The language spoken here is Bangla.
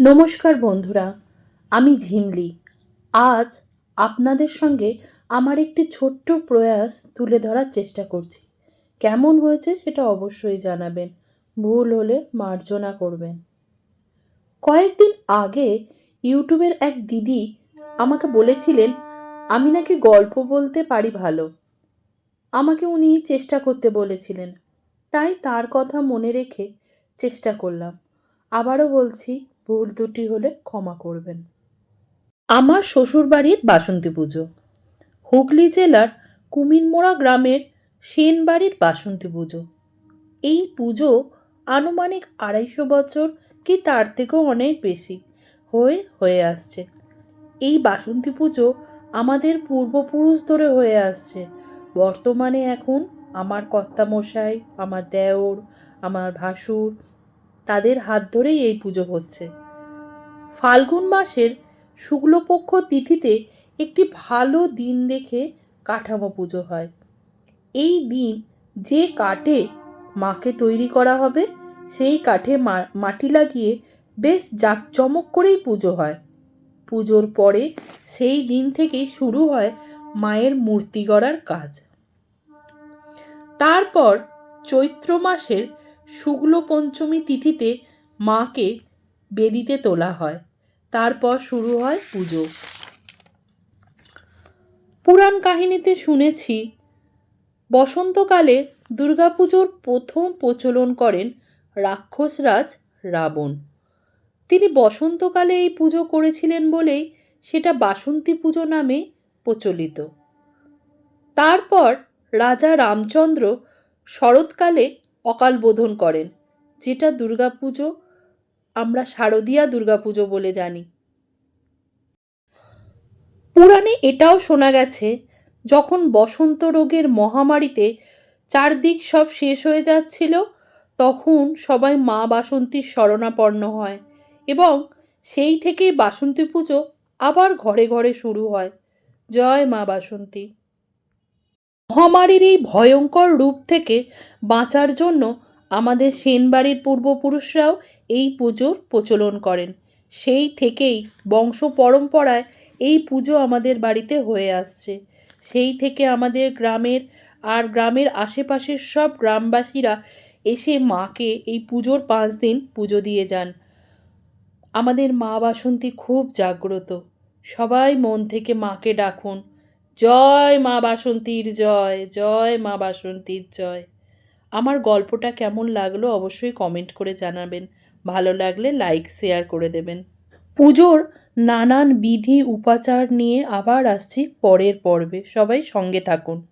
নমস্কার বন্ধুরা, আমি ঝিমলি। আজ আপনাদের সঙ্গে আমার একটি ছোট্ট প্রয়াস তুলে ধরার চেষ্টা করছি। কেমন হয়েছে সেটা অবশ্যই জানাবেন। ভুল হলে মার্জনা করবেন। কয়েকদিন আগে ইউটিউবের এক দিদি আমাকে বলেছিলেন, আমি নাকি গল্প বলতে পারি ভালো। আমাকে উনি চেষ্টা করতে বলেছিলেন। তাই তার কথা মনে রেখে চেষ্টা করলাম। আবারও বলছি ভুল ত্রুটি হলে ক্ষমা করবেন। আমার শ্বশুরবাড়ির বাসন্তী পুজো। হুগলি জেলার কুমিরমোড়া গ্রামের সেন বাড়ির বাসন্তী পুজো। এই পুজো আনুমানিক আড়াইশো বছর কি তার থেকেও অনেক বেশি হয়ে হয়ে আসছে। এই বাসন্তী পুজো আমাদের পূর্বপুরুষ ধরে হয়ে আসছে। বর্তমানে এখন আমার কর্তামশাই, আমার দেওর, আমার ভাসুর তাদের হাত ধরেই এই পুজো হচ্ছে। ফাল্গুন মাসের শুক্লপক্ষ তিথিতে একটি ভালো দিন দেখে কাঠামো পুজো হয়। এই দিন যে কাঠে মাকে তৈরি করা হবে, সেই কাঠে মাটি লাগিয়ে বেশ জাঁকজমক করেই পুজো হয়। পুজোর পরে সেই দিন থেকেই শুরু হয় মায়ের মূর্তি গড়ার কাজ। তারপর চৈত্র মাসের শুক্ল পঞ্চমী তিথিতে মাকে বেদিতে তোলা হয়। তারপর শুরু হয় পুজো। পুরাণ কাহিনীতে শুনেছি, বসন্তকালে দুর্গাপুজোর প্রথম প্রচলন করেন রাক্ষসরাজ রাবণ। তিনি বসন্তকালে এই পুজো করেছিলেন বলেই সেটা বাসন্তী পুজো নামে প্রচলিত। তারপর রাজা রামচন্দ্র শরৎকালে অকাল বোধন করেন। যেটা দুর্গাপুজো, আমরা শারদীয়া দুর্গাপুজো বলে জানি। পুরাণে এটাও শোনা গেছে, যখন বসন্ত রোগের মহামারীতে চারদিক সব শেষ হয়ে যাচ্ছিল, তখন সবাই মা বাসন্তীর শরণাপন্ন হয় এবং সেই থেকেই বাসন্তী পুজো আবার ঘরে ঘরে শুরু হয়। জয় মা বাসন্তী। মহামারীর এই ভয়ঙ্কর রূপ থেকে বাঁচার জন্য আমাদের সেনবাড়ির পূর্বপুরুষরাও এই পুজোর প্রচলন করেন। সেই থেকেই বংশ পরম্পরায় এই পুজো আমাদের বাড়িতে হয়ে আসছে। সেই থেকে আমাদের গ্রামের আর গ্রামের আশেপাশের সব গ্রামবাসীরা এসে মাকে এই পুজোর পাঁচ দিন পুজো দিয়ে যান। আমাদের মা বাসন্তী খুব জাগ্রত। সবাই মন থেকে মাকে ডাকুন। জয় মা বাসন্তীর জয় জয় মা বাসন্তীর জয়। আমার গল্পটা কেমন লাগল অবশ্যই কমেন্ট করে জানাবেন। ভালো লাগলে লাইক শেয়ার করে দেবেন। পুজোর নানান বিধি, উপাচার নিয়ে আবার আসছি পরের পর্বে। সবাই সঙ্গে থাকুন।